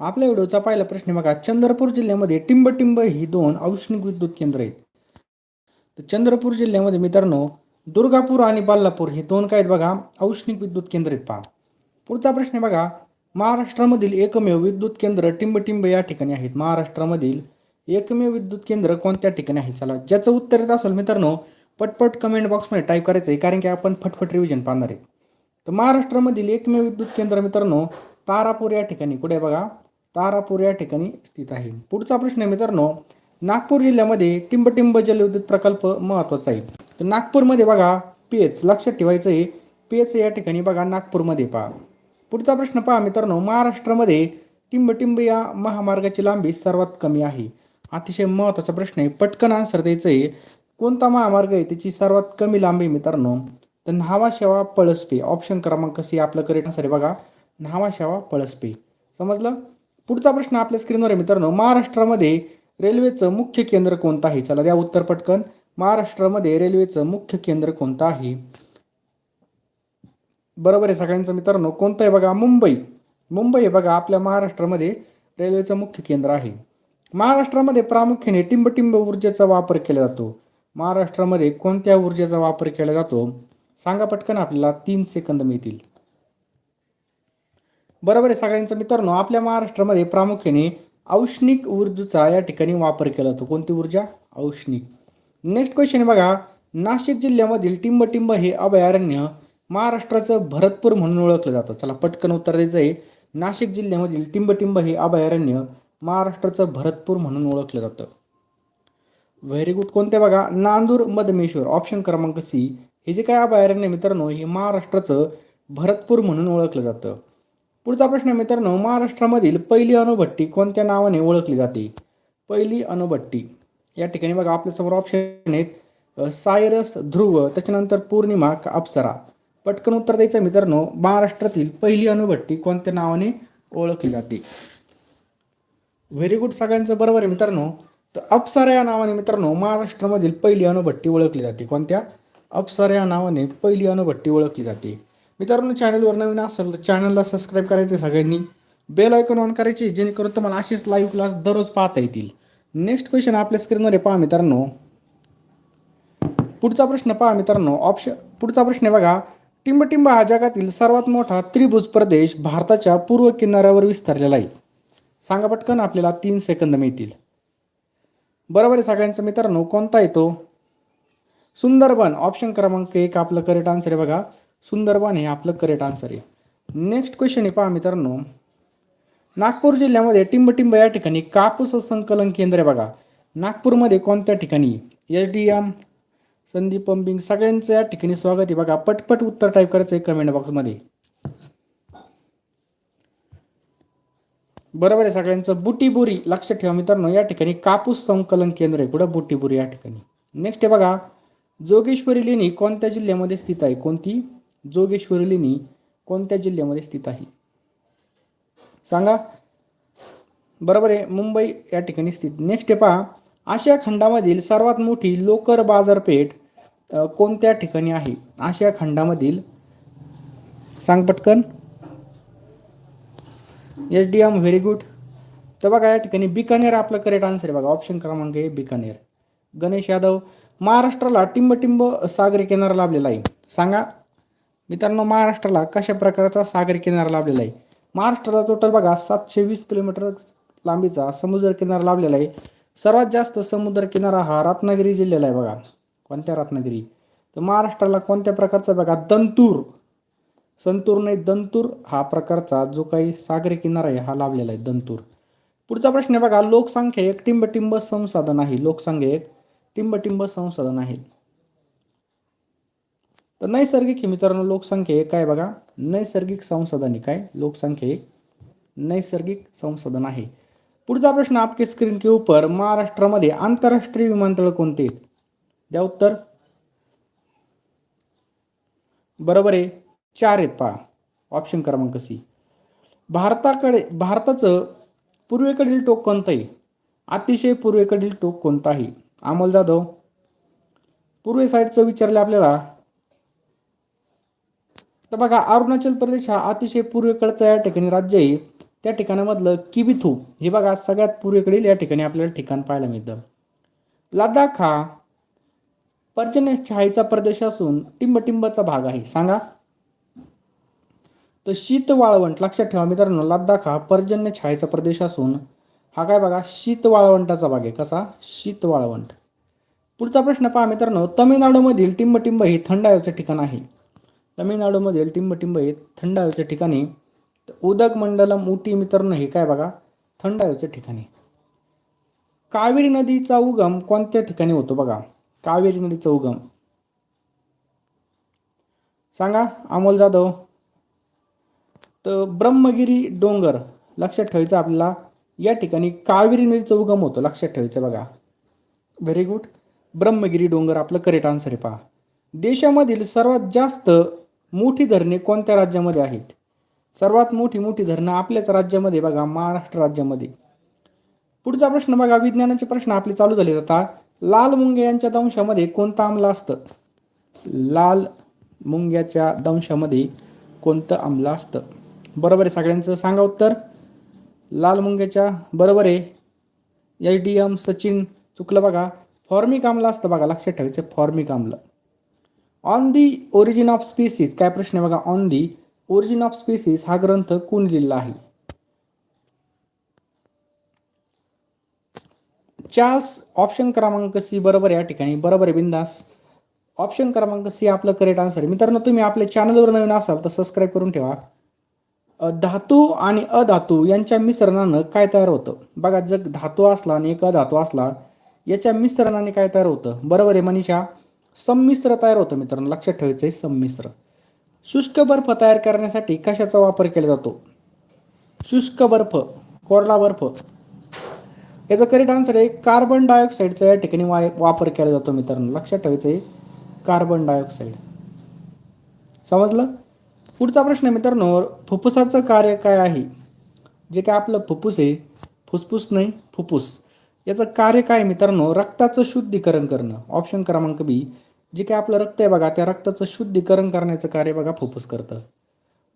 आपल्या व्हिडिओचा पहिला प्रश्न बघा चंद्रपूर जिल्ह्यामध्ये टिंबटिंब ही दोन औष्णिक विद्युत केंद्र आहेत. तर चंद्रपूर जिल्ह्यामध्ये मित्रांनो दुर्गापूर आणि बाल्लापूर हे दोन काय आहेत बघा औष्णिक विद्युत केंद्र आहेत पहा. पुढचा प्रश्न बघा महाराष्ट्रामधील एकमेव विद्युत केंद्र टिंबटिंब या ठिकाणी आहेत. महाराष्ट्रामधील एकमेव विद्युत केंद्र कोणत्या ठिकाणी आहे? चला ज्याचं उत्तर येत असेल मित्रांनो पटपट कमेंट बॉक्समध्ये टाईप करायचं आहे कारण की आपण फटफट रिव्हिजन पाहणार आहे. तर महाराष्ट्रामधील एकमेव विद्युत केंद्र मित्रांनो तारापूर या ठिकाणी. कुठे आहे बघा? तारापूर या ठिकाणी स्थित आहे. पुढचा प्रश्न मित्रांनो नागपूर जिल्ह्यामध्ये टिंबटिंब जलविद्युत प्रकल्प महत्त्वाचा आहे. तर नागपूरमध्ये बघा पेच लक्षात ठेवायचं आहे पेच या ठिकाणी बघा नागपूरमध्ये पहा. पुढचा प्रश्न पहा मित्रांनो महाराष्ट्रामध्ये टिंबटिंब या महामार्गाची लांबी सर्वात कमी आहे. अतिशय महत्त्वाचा प्रश्न आहे. पटकन आन्सर द्यायचं आहे कोणता महामार्ग आहे त्याची सर्वात कमी लांबी मित्रांनो? तर न्हावा शेवा पळसपे. ऑप्शन क्रमांक सी आपलं करेक्ट आन्सर आहे बघा. न्हावा शेवा पळसपे. समजलं? पुढचा प्रश्न आपल्या स्क्रीनवर आहे मित्रांनो. महाराष्ट्रामध्ये रेल्वेचं मुख्य केंद्र कोणतं आहे? चला द्या उत्तर पटकन. महाराष्ट्रामध्ये रेल्वेचं मुख्य केंद्र कोणतं आहे? बरोबर आहे सगळ्यांचं मित्रांनो. कोणतं आहे बघा? मुंबई. मुंबई हे बघा आपल्या महाराष्ट्रामध्ये रेल्वेचं मुख्य केंद्र आहे. महाराष्ट्रामध्ये प्रामुख्याने टिंबटिंब ऊर्जेचा वापर केला जातो. महाराष्ट्रामध्ये कोणत्या ऊर्जेचा वापर केला जातो? सांगा पटकन आपल्याला तीन सेकंद मिळतील. बरोबर आहे सगळ्यांचं मित्रांनो आपल्या महाराष्ट्रामध्ये प्रामुख्याने औष्णिक ऊर्जेचा या ठिकाणी वापर केला जातो. कोणती ऊर्जा? औष्णिक. नेक्स्ट क्वेश्चन बघा नाशिक जिल्ह्यामधील टिंबटिंब हे अभयारण्य महाराष्ट्राचं भरतपूर म्हणून ओळखलं जातं. चला पटकन उत्तर द्यायचं आहे. नाशिक जिल्ह्यामधील टिंबटिंब हे अभयारण्य महाराष्ट्राचं भरतपूर म्हणून ओळखलं जातं. व्हेरी गुड कोणते बघा? नांदूर मधमेश्वर. ऑप्शन क्रमांक सी हे जे काय अभयारण्य मित्रांनो हे महाराष्ट्राचं भरतपूर म्हणून ओळखलं जातं. पुढचा प्रश्न आहे मित्रांनो महाराष्ट्रामधील पहिली अणुभट्टी कोणत्या नावाने ओळखली जाते? पहिली अणुभट्टी. या ठिकाणी बघा आपल्यासमोर ऑप्शन आहेत सायरस ध्रुव त्याच्यानंतर पौर्णिमा का अप्सरा. पटकन उत्तर द्यायचं मित्रांनो महाराष्ट्रातील पहिली अणुभट्टी कोणत्या नावाने ओळखली जाते? व्हेरी गुड सगळ्यांचं बरोबर आहे मित्रांनो. तर अप्सरा या नावाने मित्रांनो महाराष्ट्रामधील पहिली अणुभट्टी ओळखली जाते. कोणत्या? अप्सरा या नावाने पहिली अणुभट्टी ओळखली जाते. मित्रांनो चॅनलवर नवीन असेल तर चॅनलला सबस्क्राईब करायचे सगळ्यांनी. बेल आयकॉन ऑन करायची जेणेकरून तुम्हाला असेच लाईव्ह क्लास दररोज पाहता येतील. नेक्स्ट क्वेश्चन आपल्या स्क्रीनवर आहे पहा मित्रांनो. पुढचा प्रश्न पहा मित्रांनो. ऑप्शन पुढचा प्रश्न आहे बघा. टिंबटिंब हा जगातील सर्वात मोठा त्रिभुज प्रदेश भारताच्या पूर्व किनाऱ्यावर विस्तारलेला आहे. सांगा पटकन आपल्याला तीन सेकंद मिळतील. बरोबर आहे सगळ्यांचा मित्रांनो कोणता येतो सुंदरबन. ऑप्शन क्रमांक एक आपलं करेक्ट आन्सर आहे बघा. सुंदरबन हे आपलं करेक्ट आन्सर आहे. नेक्स्ट क्वेश्चन आहे पहा मित्रांनो. नागपूर जिल्ह्यामध्ये टिंबटिंब या ठिकाणी कापूस संकलन केंद्र आहे बघा. नागपूरमध्ये कोणत्या ठिकाणी? H D M Sandeep pumping सगळ्यांचं या ठिकाणी स्वागत आहे बघा. पटपट उत्तर टाईप करायचं आहे कमेंट बॉक्समध्ये बरोबर आहे सगळ्यांचं. बुटीबुरी लक्षात ठेवा मित्रांनो. या ठिकाणी कापूस संकलन केंद्र आहे. कुठं? बुटीबुरी या ठिकाणी. नेक्स्ट आहे बघा. जोगेश्वरी लेणी कोणत्या जिल्ह्यामध्ये स्थित आहे? कोणती? जोगेश्वरी लेणी कोणत्या जिल्ह्यामध्ये स्थित आहे? सांगा. बरोबर आहे मुंबई या ठिकाणी स्थित. नेक्स्ट आहे पहा आशिया खंडामधील सर्वात मोठी लोकर बाजारपेठ कोणत्या ठिकाणी आहे? आशिया खंडामधील सांग पटकन. H D M very good. तर बघा या ठिकाणी बिकानेर आपलं करेक्ट आन्सर आहे बघा. ऑप्शन क्रमांक आहे बिकानेर. गणेश यादव महाराष्ट्राला टिंबटिंब सागरी किनारा लाभलेला आहे. सांगा. मित्रांनो महाराष्ट्राला कशा प्रकारचा सागरी किनारा लाभलेला आहे? महाराष्ट्राला टोटल बघा सातशे वीस किलोमीटर लांबीचा समुद्र किनारा लाभलेला आहे. सर्वात जास्त समुद्र किनारा हा रत्नागिरी जिल्ह्याला आहे बघा. कोणत्या रत्नागिरी? तर महाराष्ट्राला कोणत्या प्रकारचा बघा? दंतूर. संतूर नाही दंतूर हा प्रकारचा जो काही सागरी किनारा आहे हा लाभलेला आहे दंतूर. पुढचा प्रश्न आहे बघा लोकसंख्या एक टिंबटिंब संसाधन आहे. लोकसंख्या एक टिंबटिंब संसाधन आहे. तर नैसर्गिक हे मित्रांनो लोकसंख्या एक काय बघा. नैसर्गिक संसाधन आहे. काय लोकसंख्या एक नैसर्गिक संसाधन आहे. पुढचा प्रश्न आपके स्क्रीन के ऊपर महाराष्ट्रामध्ये आंतरराष्ट्रीय विमानतळ कोणते? आहेत द्या उत्तर. बरोबर आहे. चार आहेत पहा. ऑप्शन क्रमांक सी भारताकडे भारताचं पूर्वेकडील टोक कोणतं आहे? अतिशय पूर्वेकडील टोक कोणतं आहे? अमोल जाधव. पूर्वे साईडचं विचारलं आपल्याला. तर बघा अरुणाचल प्रदेश हा अतिशय पूर्वेकडचा या ठिकाणी राज्य आहे. त्या ठिकाणामधलं किबिथू हे बघा सगळ्यात पूर्वेकडील या ठिकाणी आपल्याला ठिकाण पाहायला मिळतं. लडाख हा पर्जन्य छायेचा प्रदेश असून टिंबटिंबचा भाग आहे. सांगा. तर शीत वाळवंट लक्षात ठेवा मित्रांनो लडाख हा पर्जन्य छायेचा प्रदेश असून हा काय बघा शीत वाळवंटाचा भाग आहे. कसा? शीत वाळवंट पुढचा प्रश्न पहा मित्रांनो तमिळनाडूमधील टिंबटिंब हे थंड ठिकाण आहे. तमिळनाडूमधील टिंबटिंब हे थंड हवेचे ठिकाणी उदक मंडलम उटी मित्रांनो हे काय बघा? थंड हवेचे ठिकाणी. कावेरी नदीचा उगम कोणत्या ठिकाणी होतो बघा? कावेरी नदीचा उगम. सांगा अमोल जाधव. तर ब्रह्मगिरी डोंगर लक्षात ठेवायचं आपल्याला या ठिकाणी कावेरी नदीचा उगम होतो लक्षात ठेवायचं बघा. व्हेरी गुड ब्रह्मगिरी डोंगर आपलं करेक्ट आन्सर आहे पहा. देशामधील सर्वात जास्त मोठी धरणे कोणत्या राज्यामध्ये आहेत? सर्वात मोठी मोठी धरणं आपल्याच राज्यामध्ये बघा महाराष्ट्र राज्यामध्ये. पुढचा प्रश्न बघा विज्ञानाचे प्रश्न आपले चालू झाले आता. लाल मुंग्या यांच्या दंशामध्ये कोणतं आम्ल असतं? लाल मुंग्याच्या दंशामध्ये कोणतं आम्ल असतं? बरोबर आहे सगळ्यांचं? सांगा उत्तर. लाल मुंग्याच्या बरोबर आहे. एच डी एम सचिन चुकलं बघा. फॉर्मिक आम्ल असतं बघा लक्षात ठेवायचं फॉर्मिक आम्ल. On the origin of species काय प्रश्न आहे बघा? On the origin of species हा ग्रंथ कोण लिहिला आहे? चार्ल्स ऑप्शन क्रमांक सी बरोबर या ठिकाणी. बरोबर आहे बिंदास. ऑप्शन क्रमांक सी आपलं करेक्ट आन्सर आहे. मित्रांनो तुम्ही आपल्या चॅनलवर नवीन असाल तर सबस्क्राईब करून ठेवा. धातू आणि अधातू यांच्या मिश्रणानं काय तयार होतं? बघा जग धातू असला आणि एक अधातू असला याच्या मिश्रणाने काय तयार होतं? बरोबर आहे मनीषा. संमिश्र तयार होतं मित्रांनो. लक्षात ठेवायचं आहे संमिश्र. शुष्क बर्फ तयार करण्यासाठी कशाचा वापर केला जातो? शुष्क बर्फ कोरडा बर्फ. याचा करेक्ट आन्सर आहे कार्बन डायऑक्साईडचा या ठिकाणी वाय वापर केला जातो मित्रांनो. लक्षात ठेवायचं आहे कार्बन डायऑक्साईड समजलं? पुढचा प्रश्न आहे मित्रांनो फुफ्फुसाचं कार्य काय आहे? जे काय आपलं फुफ्फुस आहे फुसफुस नाही फुफ्फुस याचं कार्य काय मित्रांनो? रक्ताचं शुद्धीकरण करणं. ऑप्शन क्रमांक बी जे काय आपलं रक्त आहे बघा त्या रक्ताचं शुद्धीकरण करण्याचं कार्य बघा फुफ्फुस करतं.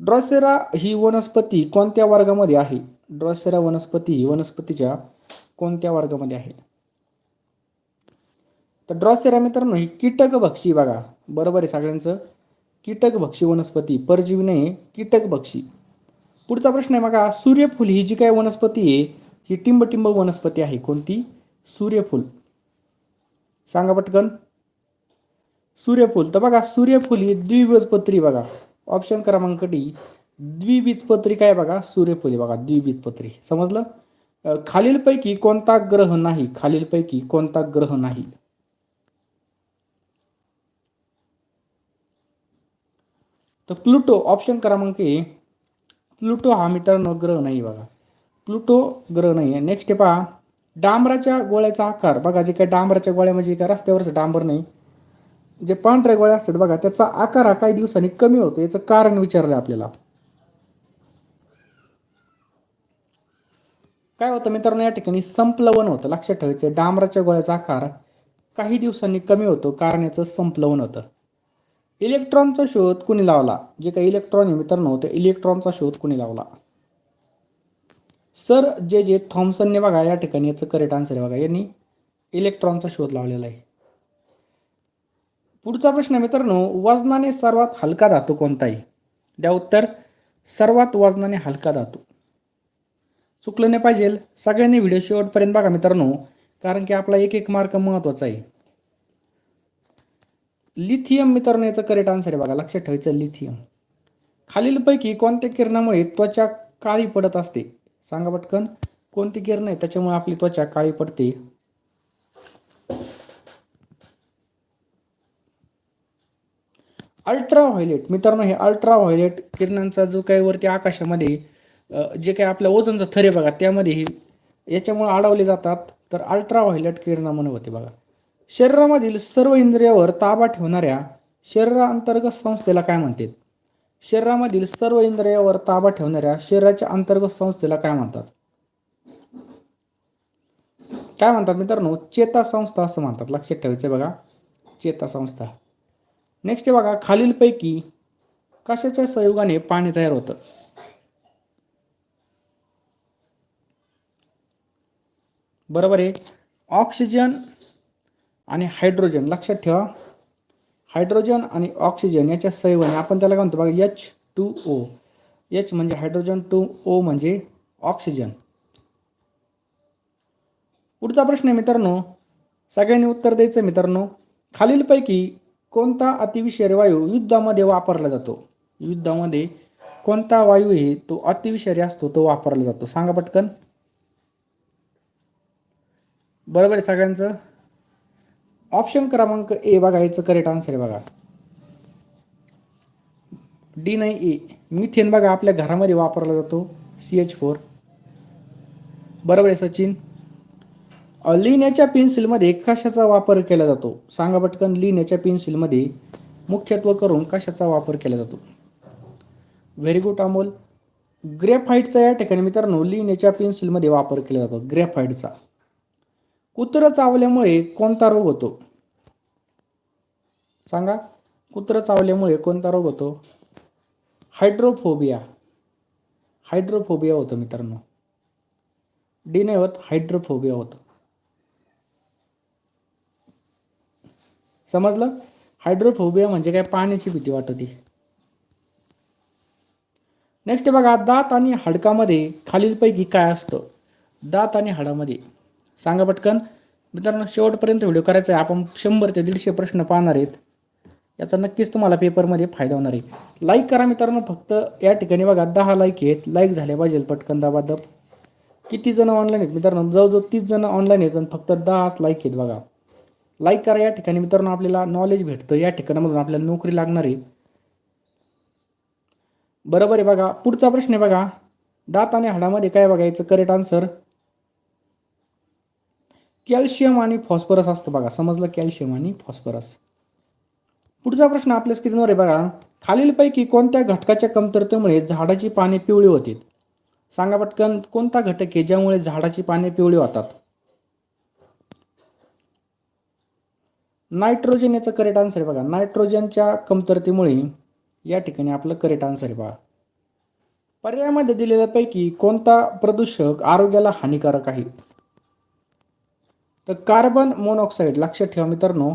ड्रॉसेरा ही वनस्पती कोणत्या वर्गामध्ये आहे? ड्रॉसेरा वनस्पती ही वनस्पतीच्या कोणत्या वर्गामध्ये आहे? तर ड्रॉसेरा मित्रांनो ही कीटकभक्षी बघा. बरोबर आहे सगळ्यांचं? कीटकभक्षी वनस्पती परजीवी नाही कीटकभक्षी. पुढचा प्रश्न आहे बघा सूर्यफूल ही जी काय वनस्पती आहे ही टिंबटिंब वनस्पती आहे. कोणती? सूर्यफूल. सांगा पटकन. सूर्यफूल. तर बघा सूर्यफूल ही द्विबीजपत्री बघा. ऑप्शन क्रमांक डी द्विबीजपत्री काय बघा? सूर्यफूल आहे बघा द्विबीजपत्री. समजलं? खालीलपैकी कोणता ग्रह नाही? खालीलपैकी कोणता ग्रह नाही? तर प्लुटो ऑप्शन क्रमांक ए प्लुटो हा मित्रांनो ग्रह नाही बघा. प्लुटो ग्रह नाही आहे नेक्स्ट पहा. डांबराच्या गोळ्याचा आकार. बघा जे काय डांबराच्या गोळ्या म्हणजे काय? रस्त्यावरच डांबर नाही. जे पांढऱ्या गोळ्या असतात बघा त्याचा आकार हा काही दिवसांनी कमी होतो. याचं कारण विचारलं आपल्याला. काय होतं मित्रांनो या ठिकाणी संपलवन होतं. लक्षात ठेवायचं डांबराच्या गोळ्याचा आकार काही दिवसांनी कमी होतो. कारण याचं संपलवन होतं. इलेक्ट्रॉनचा शोध कुणी लावला? जे काही इलेक्ट्रॉन आहे मित्रांनो ते इलेक्ट्रॉनचा शोध कुणी लावला? सर जे जे थॉम्सनने बघा या ठिकाणी याचं करेक्ट आन्सर आहे बघा. यांनी इलेक्ट्रॉनचा शोध लावलेला आहे. पुढचा प्रश्न मित्रांनो वजनाने सर्वात हलका धातू कोणता आहे? द्या उत्तर सर्वात वजनाने हलका धातू. चुकलं नाही पाहिजे. सगळ्यांनी व्हिडिओ शेवटपर्यंत बघा मित्रांनो कारण की आपला एक एक मार्क महत्त्वाचा आहे. लिथियम मित्रांनो याचं करेक्ट आन्सर आहे बघा. लक्षात ठेवायचं लिथियम खालीलपैकी कोणत्या किरणामुळे त्वचा काळी पडत असते? सांगा पटकन. कोणती किरण आहे त्याच्यामुळे आपली त्वचा काळी पडते. अल्ट्रा व्हायलेट मित्रांनो हे अल्ट्रा व्हायलेट किरणांचा जो काही वरती आकाशामध्ये जे काही आपल्या ओझनचा थरे बघा त्यामध्ये याच्यामुळे अडवले जातात. तर अल्ट्रा व्हायलेट किरणामुळे होते बघा. शरीरामधील सर्व इंद्रियावर ताबा ठेवणाऱ्या शरीराअंतर्गत संस्थेला काय म्हणतात? शरीरामधील सर्व इंद्रियावर ताबा ठेवणाऱ्या शरीराच्या अंतर्गत संस्थेला काय म्हणतात? काय म्हणतात मित्रांनो? चेता संस्था असं म्हणतात. लक्षात ठेवायचं बघा. चेता संस्था नेक्स्ट बघा खालीलपैकी कशाच्या सहयोगाने पाणी तयार होतं? बरोबर आहे. ऑक्सिजन आणि हायड्रोजन. लक्षात ठेवा. हायड्रोजन आणि ऑक्सिजन याच्या सैवन आपण त्याला काय म्हणतो बघा एच टू ओ एच म्हणजे हायड्रोजन टू ओ म्हणजे ऑक्सिजन. पुढचा प्रश्न आहे मित्रांनो सगळ्यांनी उत्तर द्यायचं मित्रांनो. खालीलपैकी कोणता अतिविषारी वायू युद्धामध्ये वापरला जातो? युद्धामध्ये कोणता वायू आहे तो अतिविषारी असतो तो वापरला जातो. सांगा पटकन. बरोबर आहे सगळ्यांचं? ऑप्शन क्रमांक ए बघा याचं करेक्ट आन्सर आहे बघा. डी नाही ए मिथेन बघा आपल्या घरामध्ये वापरला जातो सी एच फोर बरोबर आहे सचिन? लिहिण्याच्या पेन्सिलमध्ये कशाचा वापर केला जातो? सांगा पटकन लिहिण्याच्या पेन्सिलमध्ये मुख्यत्व करून कशाचा वापर केला जातो? Very good Amol. ग्रेफाईटचा या ठिकाणी मित्रांनो लिहिण्याच्या पेन्सिलमध्ये वापर केला जातो ग्रेफाईटचा कुत्रं चावल्यामुळे कोणता रोग होतो? सांगा. कुत्रं चावल्यामुळे कोणता रोग होतो? हायड्रोफोबिया. हायड्रोफोबिया होतं मित्रांनो. डी नाही होत हायड्रोफोबिया होतं. समजलं? हायड्रोफोबिया म्हणजे काय? पाण्याची भीती वाटते. नेक्स्ट बघा दात आणि हाडकामध्ये खालीलपैकी काय असतं? दात आणि हाडामध्ये. सांगा पटकन. मित्रांनो शेवटपर्यंत व्हिडिओ करायचा आहे. आपण शंभर ते दीडशे प्रश्न पाहणार आहेत. याचा नक्कीच तुम्हाला पेपरमध्ये फायदा होणार आहे. लाईक करा मित्रांनो फक्त या ठिकाणी बघा दहा लाईक आहेत. लाईक झाले पाहिजे पटकन दाबादब किती जण ऑनलाईन आहेत मित्रांनो? जवळजवळ तीस जण ऑनलाईन आहेत आणि फक्त दहाच लाईक आहेत बघा. लाईक करा या ठिकाणी मित्रांनो आपल्याला नॉलेज भेटतं. या ठिकाणामधून आपल्याला नोकरी लागणार आहे. बरोबर आहे बघा. पुढचा प्रश्न आहे बघा. दात आणि हाडामध्ये काय बघायचं? करेक्ट आन्सर कॅल्शियम आणि फॉस्फरस असतं बघा. समजलं कॅल्शियम आणि फॉस्फरस. पुढचा प्रश्न आपल्या स्क्रीनवर आहे बघा. खालीलपैकी कोणत्या घटकाच्या कमतरतेमुळे झाडाची पाने पिवळी होतील? सांगा पटकन कोणता घटक आहे ज्यामुळे झाडाची पाने पिवळी होतात? नायट्रोजन याचं करेक्ट आन्सर आहे बघा. नायट्रोजनच्या कमतरतेमुळे या ठिकाणी आपलं करेक्ट आन्सर आहे बघा. पर्यायामध्ये दिलेल्यापैकी कोणता प्रदूषक आरोग्याला हानिकारक आहे? तर कार्बन मोनॉक्साईड लक्षात ठेवा मित्रांनो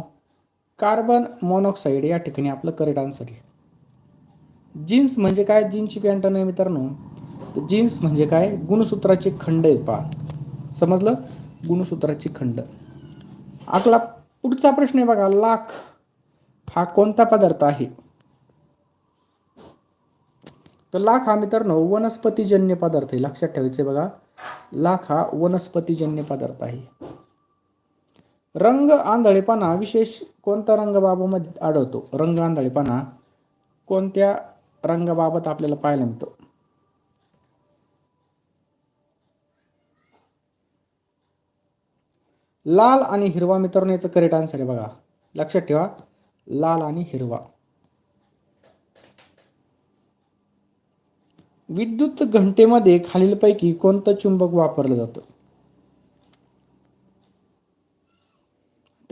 कार्बन मोनॉक्साईड या ठिकाणी आपलं करेक्ट आन्सर आहे. जीन्स म्हणजे काय? जीन्सची पॅन्ट नाही मित्रांनो. तर जीन्स म्हणजे काय? गुणसूत्राचे खंड आहेत पहा. समजलं? गुणसूत्राचे खंड. आपला पुढचा प्रश्न आहे बघा लाख हा कोणता पदार्थ आहे? तर लाख हा मित्रांनो वनस्पतीजन्य पदार्थ आहे. लक्षात ठेवायचे बघा. लाख हा वनस्पतीजन्य पदार्थ आहे. रंग आंधळेपणा विशेष कोणत्या रंगबाबामध्ये आढळतो? रंग आंधळेपणा कोणत्या रंगाबाबत आपल्याला पाहायला मिळतो? लाल आणि हिरवा मित्रांनो याचं करेक्ट आन्सर आहे बघा. लक्षात ठेवा. लाल आणि हिरवा. विद्युत घंटेमध्ये खालीलपैकी कोणतं चुंबक वापरलं जातं?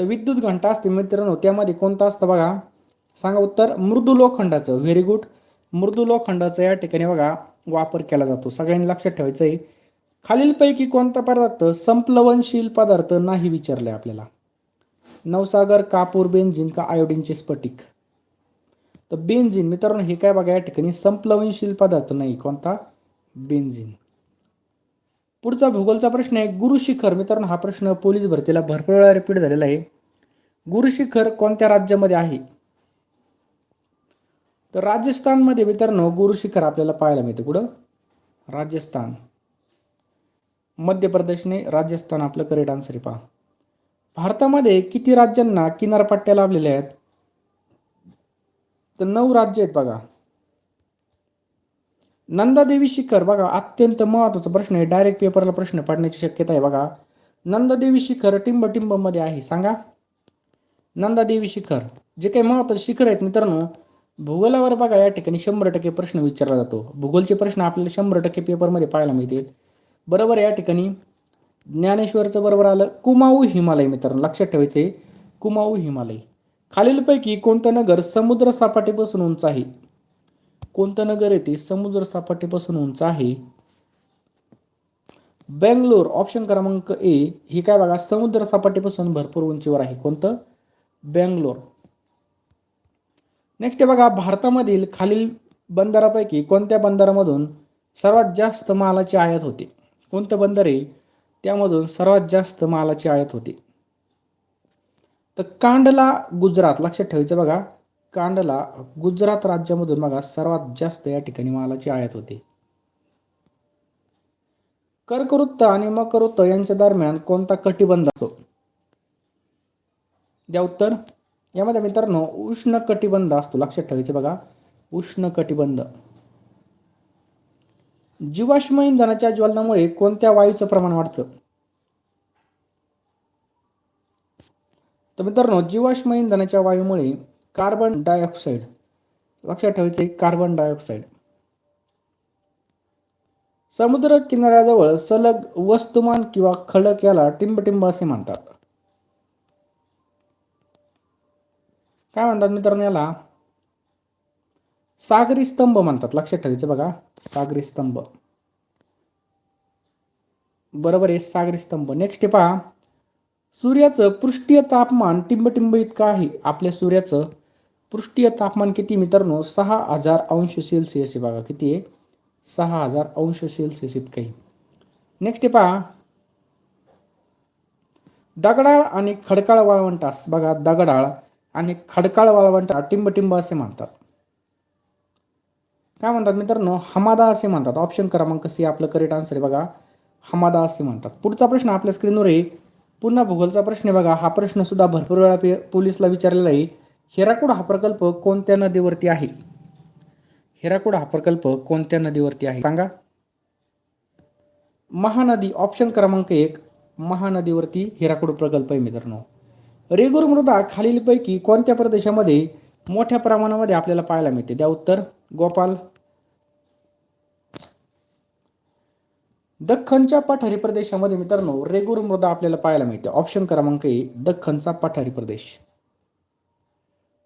तर विद्युत घंटा असते मित्रांनो त्यामध्ये कोणतं असतं बघा? सांगा उत्तर मृदू लोखंडाचं व्हेरी गुड मृदू लोखंडाचा या ठिकाणी बघा वापर केला जातो. सगळ्यांनी लक्षात ठेवायचं आहे खालीलपैकी कोणता पदार्थ संप्लवनशील पदार्थ नाही विचारले आपल्याला? नवसागर कापूर बेंझिन का आयोडीनचे स्फटिक? तर बेंझिन मित्रांनो हे काय बघा या ठिकाणी संप्लवनशील पदार्थ नाही. कोणता? बेंझिन. पुढचा भूगोलचा प्रश्न आहे गुरुशिखर मित्रांनो हा प्रश्न पोलीस भरतीला भरपूर वेळा रिपीट झालेला आहे. गुरुशिखर कोणत्या राज्यामध्ये आहे? तर राजस्थानमध्ये मित्रांनो गुरुशिखर आपल्याला पाहायला मिळतं. कुठं? राजस्थान. मध्य प्रदेशने राजस्थान आपलं करेक्ट आन्सर पहा. भारतामध्ये किती राज्यांना किनारपट्ट्या लाभलेल्या आहेत? तर नऊ राज्य आहेत बघा. नंदादेवी शिखर बघा अत्यंत महत्त्वाचा प्रश्न आहे. डायरेक्ट पेपरला प्रश्न पडण्याची शक्यता आहे बघा. नंदादेवी शिखर टिंब आहे. सांगा. नंदादेवी शिखर. जे काही महत्त्वाचे शिखर आहेत मित्रांनो भूगोलावर बघा या ठिकाणी शंभर टक्के प्रश्न विचारला जातो. भूगोलचे प्रश्न आपल्याला शंभर टक्के पेपरमध्ये पाहायला मिळतील. बरोबर या ठिकाणी ज्ञानेश्वरचं बरोबर आलं. कुमाऊ हिमालय मित्रांनो लक्षात ठेवायचे कुमाऊ हिमालय. खालीलपैकी कोणतं नगर समुद्र सपाटीपासून उंच आहे? कोणतं नगर येते समुद्र सपाटीपासून उंच आहे. बेंगलोर ऑप्शन क्रमांक ए हे काय बघा समुद्र सपाटीपासून भरपूर उंचीवर आहे. कोणतं? बेंगलोर. नेक्स्ट बघा भारतामधील खालील बंदरापैकी कोणत्या बंदरामधून सर्वात जास्त मालाची आयात होते? कोणतं बंदर आहे? त्यामधून सर्वात जास्त मालाची आयात होते. तर कांडला गुजरात लक्षात ठेवायचं बघा. कांडला गुजरात राज्यामधून बघा सर्वात जास्त या ठिकाणी मालाची आयात होते. कर्कवृत्त आणि मकरवृत्त यांच्या दरम्यान कोणता कटिबंध असतो? द्या उत्तर. यामध्ये मित्रांनो उष्ण कटिबंध असतो. लक्षात ठेवायचं बघा. उष्ण कटिबंध. जीवाश्म इंधनाच्या ज्वलनामुळे कोणत्या वायूचं प्रमाण वाढतं? तर मित्रांनो जीवाश्म इंधनाच्या वायूमुळे कार्बन डायऑक्साईड लक्षात ठेवायचे कार्बन डायऑक्साईड समुद्र किनाऱ्याजवळ सलग वस्तुमान किंवा खडक याला टिंबटिंब असे म्हणतात. काय म्हणतात मित्रांनो याला? सागरी स्तंभ म्हणतात. लक्षात ठेवायचं बघा. सागरी स्तंभ. बरोबर आहे सागरी स्तंभ. नेक्स्ट पहा. सूर्याचं पृष्ठीय तापमान टिंबटिंब इतकं आहे. आपल्या सूर्याचं पृष्ठीय तापमान किती मित्रांनो सहा हजार अंश सेल्सिअस आहे बघा किती आहे? सहा हजार अंश सेल्सिअस इतकं आहे. नेक्स्ट पहा. दगडाळ आणि खडकाळ वाळवंटास बघा दगडाळ आणि खडकाळ वाळवंट टिंबटिंब असे म्हणतात. काय म्हणतात मित्रांनो? हमादा असे म्हणतात. ऑप्शन क्रमांक सी आपलं करेक्ट आन्सर आहे बघा. हमादा असे म्हणतात. पुढचा प्रश्न आपल्या स्क्रीनवर आहे. पुन्हा भूगोलचा प्रश्न आहे बघा. हा प्रश्न सुद्धा भरपूर वेळा पे- पोलिसला विचारलेला आहे. हिराकूड हा प्रकल्प कोणत्या नदीवरती आहे? हिराकूड हा प्रकल्प कोणत्या नदीवरती आहे? सांगा. महानदी ऑप्शन क्रमांक एक महानदीवरती हिराकूड प्रकल्प आहे मित्रांनो. रेगूर मृदा खालीलपैकी कोणत्या प्रदेशामध्ये मोठ्या प्रमाणामध्ये आपल्याला पाहायला मिळते? द्या उत्तर. गोपाल. दख्खनच्या पठारी प्रदेशामध्ये मित्रांनो रेगूर मृदा आपल्याला पाहायला मिळते. ऑप्शन क्रमांक ए दख्खनचा पठारी प्रदेश.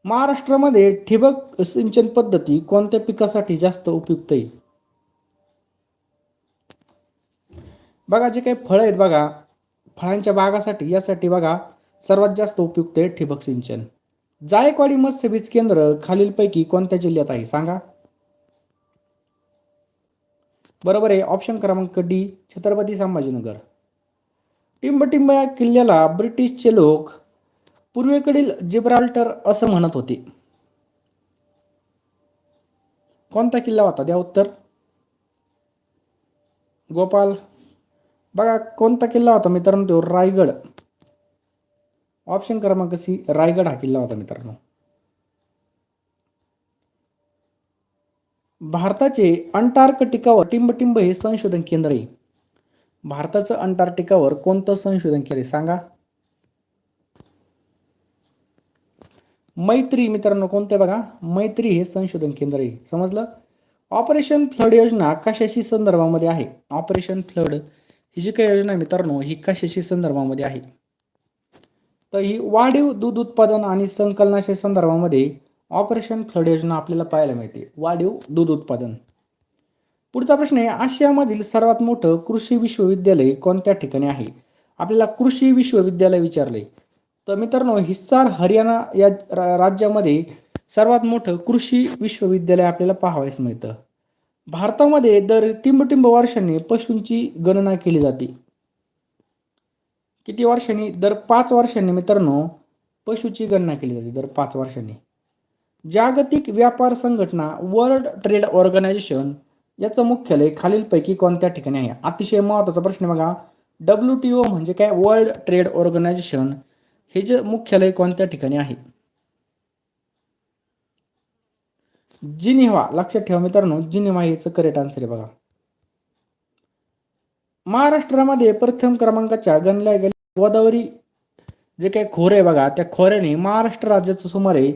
महाराष्ट्रामध्ये ठिबक सिंचन पद्धती कोणत्या पिकासाठी जास्त उपयुक्त आहे? बघा जे काही फळं आहेत बघा फळांच्या बागासाठी यासाठी बघा सर्वात जास्त उपयुक्त आहे ठिबक सिंचन. जायकवाडी मत्स्यबीज केंद्र खालीलपैकी कोणत्या जिल्ह्यात आहे सांगा? बरोबर आहे ऑप्शन क्रमांक डी छत्रपती संभाजीनगर. टिंबटिंब या किल्ल्याला ब्रिटिशचे लोक पूर्वेकडील जिब्राल्टर असं म्हणत होते. कोणता किल्ला होता? द्या उत्तर. गोपाल बघा कोणता किल्ला होता मित्रांनो तो? रायगड. ऑप्शन क्रमांक सी रायगड हा किल्ला होता मित्रांनो. भारताचे अंटार्कटिकावर टिंबटिंब हे संशोधन केंद्र आहे. भारताचं अंटार्क्टिकावर कोणतं संशोधन केंद्र सांगा. मैत्री मित्रांनो कोणते बघा? मैत्री हे संशोधन केंद्र आहे. समजलं? ऑपरेशन फ्लड योजना कशाशी संदर्भामध्ये आहे? ऑपरेशन फ्लड ही जी काही योजना मित्रांनो ही कशाशी संदर्भामध्ये आहे? तर ही वाढीव दूध उत्पादन आणि संकलनाच्या संदर्भामध्ये ऑपरेशन फ्लड योजना आपल्याला पाहायला मिळते. वाढीव दूध उत्पादन. पुढचा प्रश्न आहे आशियामधील सर्वात मोठं कृषी विश्वविद्यालय कोणत्या ठिकाणी आहे? आपल्याला कृषी विश्वविद्यालय विचारले तर मित्रांनो हिस्सार हरियाणा या रा- राज्यामध्ये सर्वात मोठं कृषी विश्वविद्यालय आपल्याला पाहावयास मिळतं. भारतामध्ये दर टिंबटिंब वर्षांनी पशूंची गणना केली जाते. किती वर्षांनी? दर पाच वर्षांनी मित्रांनो पशूची गणना केली जाते दर पाच वर्षांनी. जागतिक व्यापार संघटना वर्ल्ड ट्रेड ऑर्गनायझेशन याचं मुख्यालय खालीलपैकी कोणत्या ठिकाणी आहे? अतिशय महत्त्वाचा प्रश्न बघा. डब्ल्यू टी ओ म्हणजे काय? World trade organization. हे जे मुख्यालय कोणत्या ठिकाणी आहे? जिनिव्हा लक्षात ठेवा मित्रांनो जिनिव्हा याचं करेक्ट आन्सर आहे बघा. महाराष्ट्रामध्ये प्रथम क्रमांकाच्या गणल्या गेल्या गोदावरी जे काही खोरे आहे बघा त्या खोऱ्याने महाराष्ट्र राज्याचं सुमारे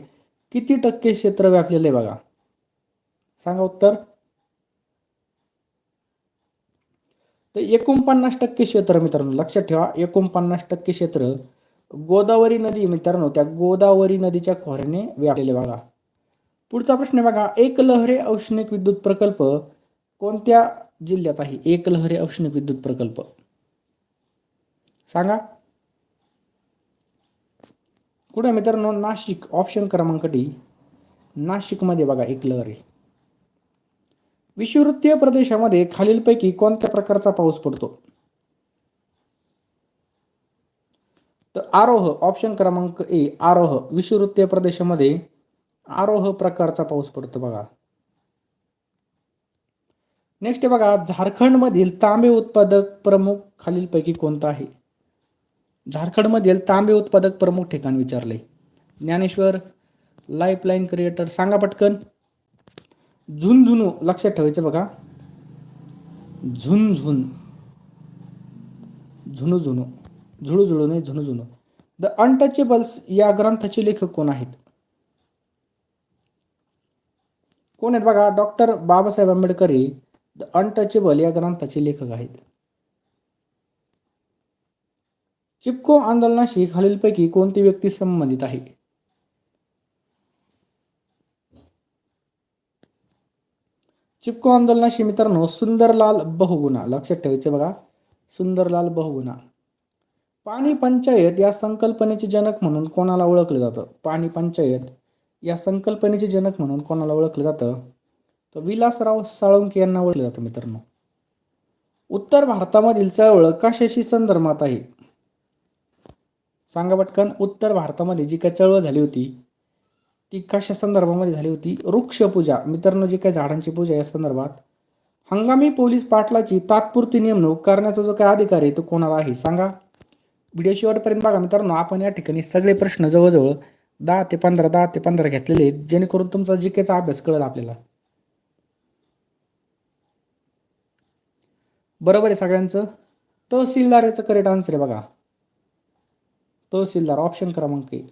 किती टक्के क्षेत्र व्यापलेलं आहे बघा? सांगा उत्तर. तर एकोणपन्नास टक्के क्षेत्र मित्रांनो लक्षात ठेवा एकोणपन्नास टक्के क्षेत्र गोदावरी नदी मित्रांनो त्या गोदावरी नदीच्या खोऱ्याने व्यापलेले बघा पुढचा प्रश्न बघा एकलहरे औष्णिक विद्युत प्रकल्प कोणत्या जिल्ह्यात आहे? एकलहरे औष्णिक विद्युत प्रकल्प. सांगा. कुठे मित्रांनो? नाशिक ऑप्शन क्रमांक डी नाशिकमध्ये बघा एक लहर विषुवृत्तीय प्रदेशामध्ये खालीलपैकी कोणत्या प्रकारचा पाऊस पडतो? तर आरोह ऑप्शन क्रमांक ए आरोह विषुवृत्तीय प्रदेशामध्ये आरोह प्रकारचा पाऊस पडतो बघा. नेक्स्ट बघा झारखंडमधील तांबे उत्पादक प्रमुख खालीलपैकी कोणता आहे? झारखंडमधील तांबे उत्पादक प्रमुख ठिकाण विचारले. ज्ञानेश्वर लाईफलाईन क्रिएटर सांगा पटकन. झुनझुनू लक्षात ठेवायचं बघा. झुनझुन. झुनू झुनू झुळू झुळू नाही झुणू झुनू द अनटचेबल्स या ग्रंथाचे लेखक कोण आहेत? कोण आहेत बघा? डॉक्टर बाबासाहेब आंबेडकर हे द अनटचेबल या ग्रंथाचे लेखक आहेत. चिपको आंदोलनाशी खालीलपैकी कोणती व्यक्ती संबंधित आहे? चिपको आंदोलनाशी मित्रांनो सुंदरलाल बहुगुणा. लक्षात ठेवायचे बघा. सुंदरलाल बहुगुणा. पाणी पंचायत या संकल्पनेचे जनक म्हणून कोणाला ओळखलं जातं? पाणी पंचायत या संकल्पनेचे जनक म्हणून कोणाला ओळखलं जातं? तर विलासराव साळुंके यांना ओळखलं जातं मित्रांनो. उत्तर भारतामधील चळवळ कशाशी संदर्भात आहे? सांगा पटकन उत्तर भारतामध्ये जी काय चळवळ झाली होती ती कशा संदर्भामध्ये झाली होती? वृक्षपूजा मित्रांनो जी काय झाडांची पूजा या संदर्भात हंगामी पोलीस पाटलाची तात्पुरती नेमणूक करण्याचा जो काय अधिकार आहे तो कोणाला आहे? सांगा. व्हिडिओ शेवटपर्यंत बघा मित्रांनो आपण या ठिकाणी सगळे प्रश्न जवळजवळ दहा ते पंधरा दहा ते पंधरा घेतलेले आहेत जेणेकरून तुमचा जीकेचा अभ्यास कळेल आपल्याला. बरोबर आहे सगळ्यांचं? तहसीलदार याचं करेक्ट आन्सर आहे बघा. तहसीलदार ऑप्शन क्रमांक एक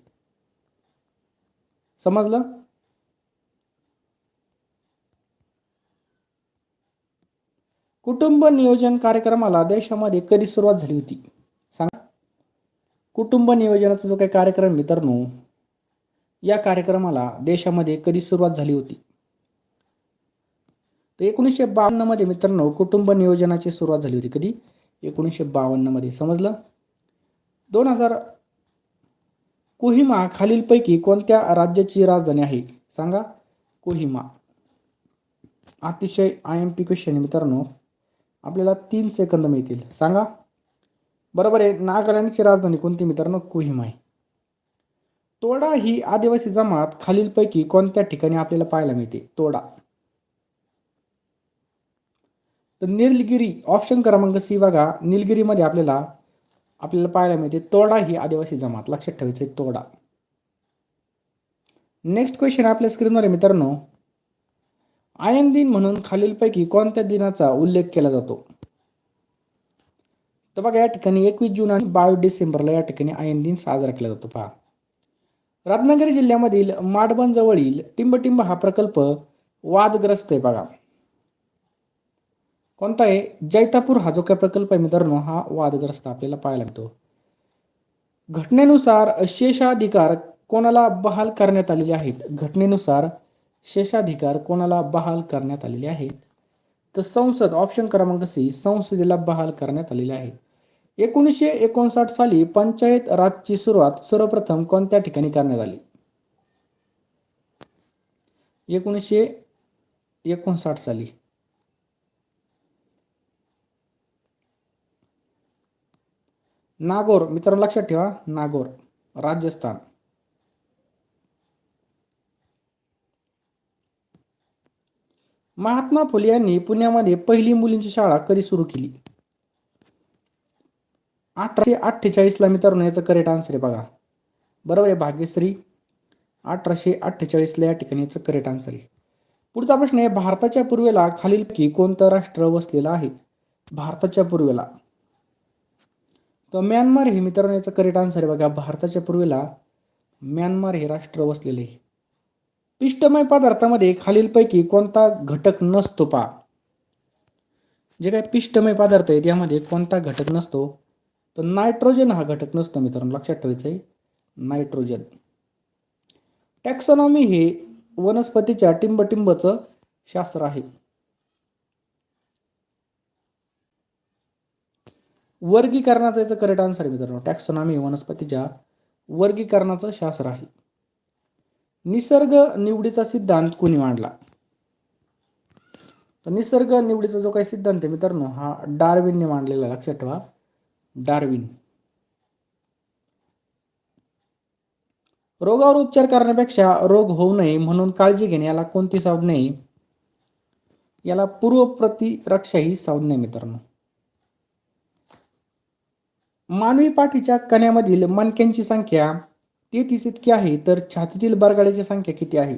समजलं? कुटुंब नियोजन कार्यक्रमाला देशामध्ये कधी सुरुवात झाली होती? सांगा. कुटुंब नियोजनाचा जो काही कार्यक्रम मित्रांनो या कार्यक्रमाला देशामध्ये कधी सुरुवात झाली होती? तर एकोणीसशे बावन्नमध्ये मित्रांनो कुटुंब नियोजनाची सुरुवात झाली होती कधी? एकोणीसशे बावन्नमध्ये समजलं? दोन हजार कोहिमा खालीलपैकी कोणत्या राज्याची राजधानी आहे? सांगा. कोहिमा. अतिशय आय एम पी क्वेश्चन मित्रांनो. आपल्याला तीन सेकंद मिळतील. सांगा. बरोबर आहे. नागालँडची राजधानी कोणती मित्रांनो? कोहिमा आहे. तोडा ही आदिवासी जमात खालीलपैकी कोणत्या ठिकाणी आपल्याला पाहायला मिळते? तोडा. तर निलगिरी ऑप्शन क्रमांक सी बघा. निलगिरीमध्ये आपल्याला आपल्याला पाहायला मिळते तोडा ही आदिवासी जमात. लक्षात ठेवायचे तोडा. नेक्स्ट क्वेश्चन आपल्या स्क्रीनवर आहे मित्रांनो. आयन दिन म्हणून खालीलपैकी कोणत्या दिनाचा उल्लेख केला जातो? तर बघा या ठिकाणी एकवीस जून आणि बावीस डिसेंबरला या ठिकाणी आयन दिन साजरा केला जातो. पहा. रत्नागिरी जिल्ह्यामधील माडबनजवळील टिंबटिंब हा प्रकल्प वादग्रस्त आहे बघा. कोणता आहे? जैतापूर हा जो काय प्रकल्प आहे मित्रांनो हा वादग्रस्त आपल्याला पाहायला मिळतो. घटनेनुसार शेषाधिकार कोणाला बहाल करण्यात आलेले आहेत? घटनेनुसार शेषाधिकार कोणाला बहाल करण्यात आलेले आहेत? तर संसद ऑप्शन क्रमांक सी संसदेला बहाल करण्यात आलेले आहे एकोणीसशे एकोणसाठ साली पंचायत राजची सुरुवात सर्वप्रथम कोणत्या ठिकाणी करण्यात आली? एकोणीसशे एकोणसाठ साली. नागोर मित्रांनो लक्षात ठेवा नागोर राजस्थान. महात्मा फुले यांनी पुण्यामध्ये पहिली मुलींची शाळा कधी सुरू केली? अठराशे अठ्ठेचाळीसला मित्रांनो याचं करेक्ट आन्सर आहे बघा. बरोबर आहे भाग्यश्री? अठराशे अठ्ठेचाळीसला या ठिकाणी याचं करेक्ट आन्सर आहे. पुढचा प्रश्न आहे भारताच्या पूर्वेला खालीलपैकी कोणतं राष्ट्र वसलेलं आहे? भारताच्या पूर्वेला. तर म्यानमार हे मित्रांनो याचं करेक्ट आन्सर आहे बघा. भारताच्या पूर्वेला म्यानमार हे राष्ट्र वसलेले आहे. पिष्टमय पदार्थामध्ये खालीलपैकी कोणता घटक नसतो पा जे काय पिष्टमय पदार्थ आहेत यामध्ये कोणता घटक नसतो? तर नायट्रोजन हा घटक नसतो मित्रांनो लक्षात ठेवायचं आहे नायट्रोजन. टॅक्सॉनॉमी हे वनस्पतीच्या टिंबटिंबचं शास्त्र आहे. वर्गीकरणाचं याचं करेक्ट आन्सर आहे मित्रांनो. टॅक्सॉनॉमी वनस्पतीच्या वर्गीकरणाचं शास्त्र आहे. निसर्ग निवडीचा सिद्धांत कोणी मांडला? तर निसर्ग निवडीचा जो काही सिद्धांत आहे मित्रांनो हा डार्विनने मांडलेला लक्षात ठेवा. डार्विन. रोगावर उपचार करण्यापेक्षा रोग होऊ नये म्हणून काळजी घेणे याला कोणती सावध आहे याला पूर्व प्रतिरक्षा ही साधने मित्रांनो. मानवी पाठीच्या कण्यामधील मणक्यांची संख्या तेहतीस इतकी आहे तर छातीतील बारगाड्याची संख्या किती आहे?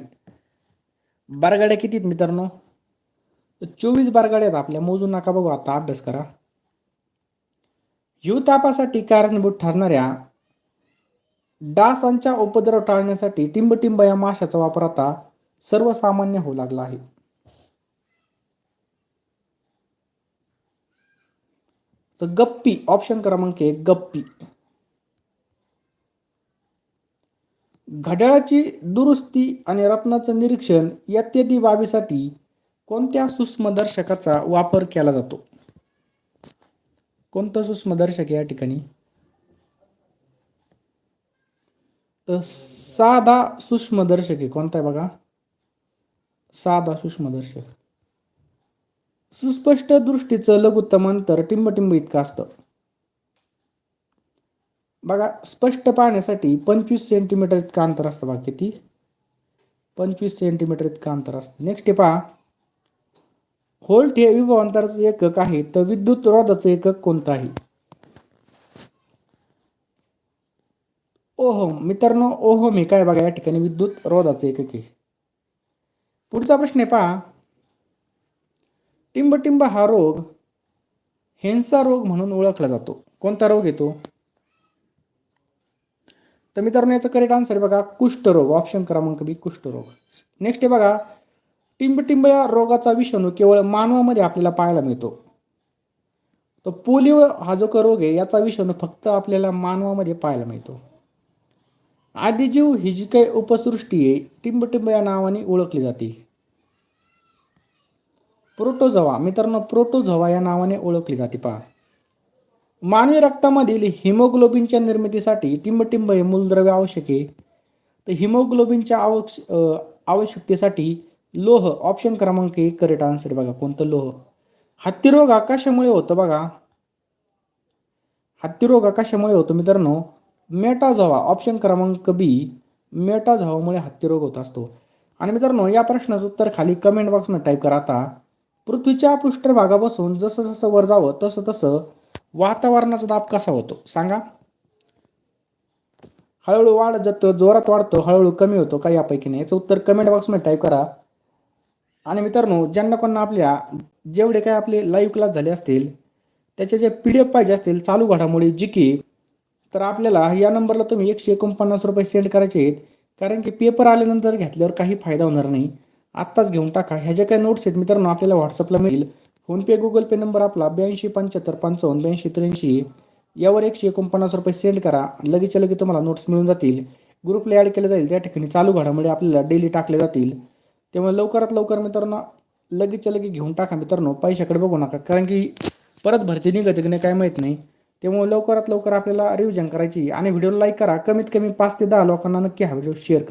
बारगाड्या किती आहेत मित्रांनो? चोवीस बरगाड्या आहेत आपल्या. मोजून नका बघू. आता अभ्यास करा. हिवतापासाठी कारणीभूत ठरणाऱ्या डासांच्या उपद्रव टाळण्यासाठी टिंबटिंब या माशाचा वापर आता सर्वसामान्य होऊ लागला आहे. तर गप्पी ऑप्शन क्रमांक एक गप्पी. घड्याळाची दुरुस्ती आणि रत्नाचं निरीक्षण इत्यादी बाबीसाठी कोणत्या सूक्ष्मदर्शकाचा वापर केला जातो? कोणतं सूक्ष्मदर्शक या ठिकाणी? तर साधा सूक्ष्मदर्शक आहे. कोणता आहे बघा? साधा सूक्ष्मदर्शक. सुस्पष्ट दृष्टीचं लघुत्तम अंतर टिंबटिंब इतकं असतं. बघा स्पष्ट पाहण्यासाठी पंचवीस सेंटीमीटर इतकं अंतर असतं बघा. किती? पंचवीस सेंटीमीटर इतकं अंतर असतं. नेक्स्ट आहे पहा. व्होल्ट हे विभवांतराचे एकक आहे तर विद्युत रोधाचे एकक कोणतं आहे ओहोम. मित्रांनो ओहोम हे काय बघा या ठिकाणी विद्युत रोधाचे एकक आहे. पुढचा प्रश्न आहे पहा. टिंबटिंब हा रोग हेन्सा रोग म्हणून ओळखला जातो. कोणता रोग येतो तर मित्रांनो याचं करेक्ट आन्सर बघा कुष्ठरोग. ऑप्शन क्रमांक बी कुष्ठरोग. नेक्स्ट आहे बघा टिंबटिंब या रोगाचा विषाणू केवळ मानवामध्ये आपल्याला पाहायला मिळतो. तर पोलिओ हा जो का रोग आहे याचा विषाणू फक्त आपल्याला मानवामध्ये पाहायला मिळतो. आदिजीव ही जी काही उपसृष्टी आहे टिंबटिंब या नावाने ओळखली जाते. प्रोटोझोवा मित्रांनो प्रोटोझोवा या नावाने ओळखली जाते पहा. मानवी रक्तामधील हिमोग्लोबिनच्या निर्मितीसाठी टिंबटिंब हे मूलद्रव्य आवश्यक आहे. तर हिमोग्लोबिनच्या आवश्य आवश्यकतेसाठी लोह ऑप्शन क्रमांक एक करेक्ट आन्सर बघा. कोणतं लोह? हत्तीरोग आकाशामुळे होतं बघा. हत्तीरोग आकाशामुळे होतो मित्रांनो. मेटाझोवा ऑप्शन क्रमांक बी मेटाझोवामुळे हत्तीरोग होत असतो. आणि मित्रांनो या प्रश्नाचं उत्तर खाली कमेंट बॉक्समध्ये टाईप करा आता. पृथ्वीच्या पृष्ठभागापासून जसं जसं वर जावं तसं तसं वातावरणाचा दाब कसा होतो? सांगा. हळूहळू वाढत जातं जोरात वाढतो हळूहळू कमी होतो काही यापैकी नाही. याचं उत्तर कमेंट बॉक्समध्ये टाईप करा. आणि मित्रांनो ज्यांना कोणा आपल्या जेवढे काय आपले लाईव्ह क्लास झाले असतील त्याचे जे पी डी एफ पाहिजे असतील चालू घडामोडी जी की तर आपल्याला या नंबरला तुम्ही एकशे एकोणपन्नास रुपये सेंड करायचे आहेत. कारण की पेपर आल्यानंतर घेतल्यावर काही फायदा होणार नाही. आत्ताच घेऊन टाका. ह्या ज्या काही नोट्स आहेत मित्रांनो आपल्याला व्हॉट्सअपला मिळेल. फोनपे गुगल पे नंबर आपला ब्याऐंशी पंच्याहत्तर पंचावन्न ब्याऐंशी त्र्याऐंशी. यावर एकशे एकोणपन्नास रुपये सेंड करा. लगेचच्या लगे तुम्हाला नोट्स मिळून जातील. ग्रुपला ॲड केलं जाईल. त्या ठिकाणी चालू घडामोडी आपल्याला डेली टाकले जातील. त्यामुळे लवकरात लवकर मित्रांनो लगेचच्या लगे घेऊन टाका मित्रांनो पैशाकडे बघू नका. कारण की परत भरती निघते की नाही काय माहीत नाही. त्यामुळे लवकरात लवकर आपल्याला रिव्हिजन करायची आणि व्हिडिओला लाईक करा. कमीत कमी पाच ते दहा लोकांना नक्की हा व्हिडिओ शेअर करा.